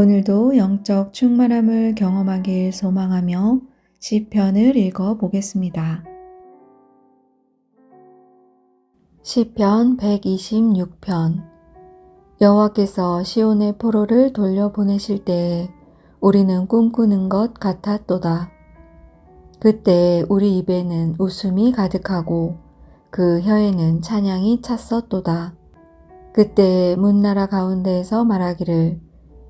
오늘도 영적 충만함을 경험하길 소망하며 시편을 읽어 보겠습니다. 시편 126편 여호와께서 시온의 포로를 돌려보내실 때에 우리는 꿈꾸는 것 같았도다. 그때 우리 입에는 웃음이 가득하고 그 혀에는 찬양이 찼었도다. 그때 문나라 가운데에서 말하기를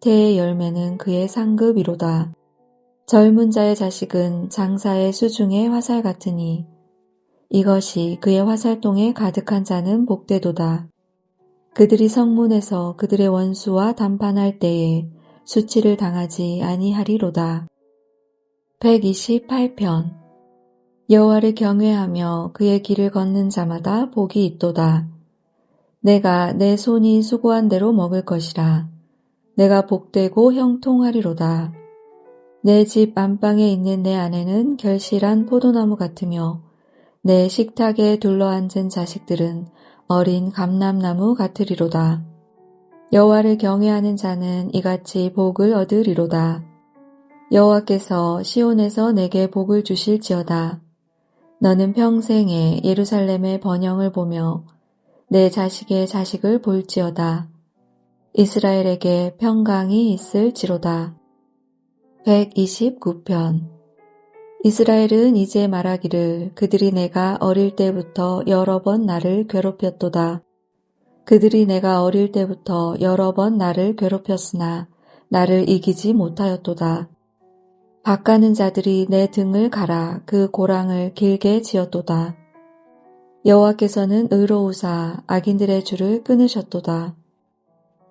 태의 열매는 그의 상급이로다. 젊은 자의 자식은 장사의 수중의 화살 같으니 이것이 그의 화살통에 가득한 자는 복되도다. 그들이 성문에서 그들의 원수와 담판할 때에 수치를 당하지 아니하리로다. 128편 여호와를 경외하며 그의 길을 걷는 자마다 복이 있도다. 내가 내 손이 수고한 대로 먹을 것이라. 내가 복되고 형통하리로다. 내 집 안방에 있는 내 아내는 결실한 포도나무 같으며 내 식탁에 둘러앉은 자식들은 어린 감람나무 같으리로다. 여호와를 경외하는 자는 이같이 복을 얻으리로다. 여호와께서 시온에서 내게 복을 주실지어다. 너는 평생에 예루살렘의 번영을 보며 내 자식의 자식을 볼지어다. 이스라엘에게 평강이 있을지로다. 129편 이스라엘은 이제 말하기를 그들이 내가 어릴 때부터 여러 번 나를 괴롭혔도다. 그들이 내가 어릴 때부터 여러 번 나를 괴롭혔으나 나를 이기지 못하였도다. 바가는 자들이 내 등을 갈아 그 고랑을 길게 지었도다. 여호와께서는 의로우사 악인들의 줄을 끊으셨도다.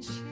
시